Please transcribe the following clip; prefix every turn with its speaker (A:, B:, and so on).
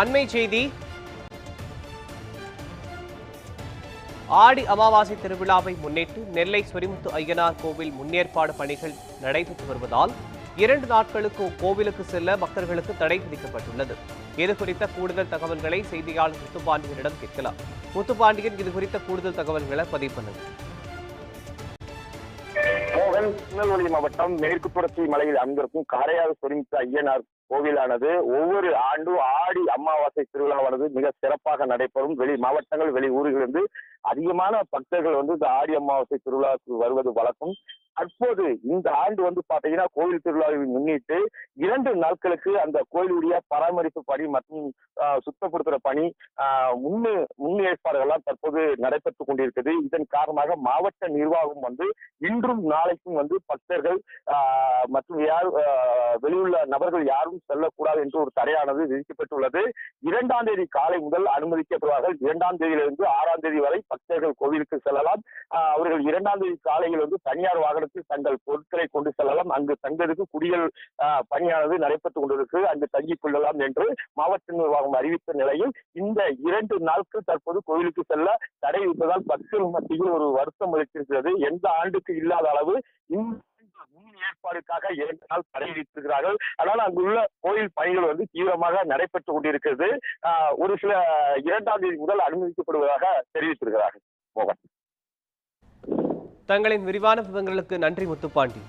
A: அண்மை செய்தி. ஆடி அமாவாசை திருவிழாவை முன்னிட்டு நெல்லை சொரிமுத்து ஐயனார் கோவில் முன்னேற்பாடு பணிகள் நடைபெற்று வருவதால் இரண்டு நாட்களுக்கு கோவிலுக்கு செல்ல பக்தர்களுக்கு தடை விதிக்கப்பட்டுள்ளது. இது குறித்த கூடுதல் தகவல்களை செய்தியாளர் முத்துப்பாண்டியனிடம் கேட்கலாம். முத்துப்பாண்டியன் இது குறித்த கூடுதல் தகவல்களை பதிவு பண்ணுங்கள்
B: மோகன் திருநெல்வேலி மாவட்டம் மேற்கு தொடர்ச்சி மலையில் அமைந்திருக்கும் காரையாறு சொரிமுத்து ஐயனார் கோவிலானது ஒவ்வொரு ஆண்டும் ஆடி அமாவாசை திருவிழாவானது மிக சிறப்பாக நடைபெறும். வெளி மாவட்டங்கள் வெளி ஊர்களிலிருந்து அதிகமான பக்தர்கள் வந்து இந்த ஆடி அமாவாசை திருவிழாவுக்கு வருவது வழக்கம். தற்போது இந்த ஆண்டு வந்து பாத்தீங்கன்னா கோவில் திருவிழாவை முன்னிட்டு இரண்டு நாட்களுக்கு அந்த கோயிலுடைய பராமரிப்பு பணி மற்றும் சுத்தப்படுத்துற பணி முன்னு முன் ஏற்பாடுகள்லாம் தற்போது நடைபெற்றுக் கொண்டிருக்கிறது இதன் காரணமாக மாவட்ட நிர்வாகம் வந்து இன்றும் நாளைக்கும் வந்து பக்தர்கள் ஆஹ், மற்றும் யார் ஆஹ், வெளியுள்ள நபர்கள் யாரும் செல்லக்கூடாது என்று ஒரு தடையானது விதிக்கப்பட்டுள்ளது. இரண்டாம் தேதி காலை முதல் அனுமதிக்கப்படுவார்கள். இரண்டாம் தேதியிலிருந்து ஆறாம் தேதி வரை பக்தர்கள் கோவிலுக்கு செல்லலாம். அவர்கள் இரண்டாம் தேதி காலையில் வந்து தனியார் வாகனத்தில் தங்கள் பொருட்களை கொண்டு செல்லலாம். அங்கு தங்களுக்கு குடியல் பணியானது நடைபெற்றுக் கொண்டிருக்கு அங்கு தங்கிக் கொள்ளலாம் என்று மாவட்ட நிர்வாகம் அறிவித்த நிலையில் இந்த இரண்டு நாட்கள் தற்போது கோவிலுக்கு செல்ல தடை இருப்பதால் பக்தர்கள் மத்தியில் ஒரு வருத்தம் அளித்திருக்கிறது எந்த ஆண்டுக்கு இல்லாத அளவு இந்த முன் ஏற்பாடுக்காக இரண்டு நாள் தடை விதித்திருக்கிறார்கள். ஆனால் அங்குள்ள கோயில் பணிகள் வந்து தீவிரமாக நடைபெற்றுக் கொண்டிருக்கிறது. ஆஹ், ஒரு சில இரண்டாம் தேதி முதல் அனுமதிக்கப்படுவதாக தெரிவித்திருக்கிறார்கள். மோகன்.
A: தங்களின் விரிவான விவரங்களுக்கு நன்றி முத்துப்பாண்டி.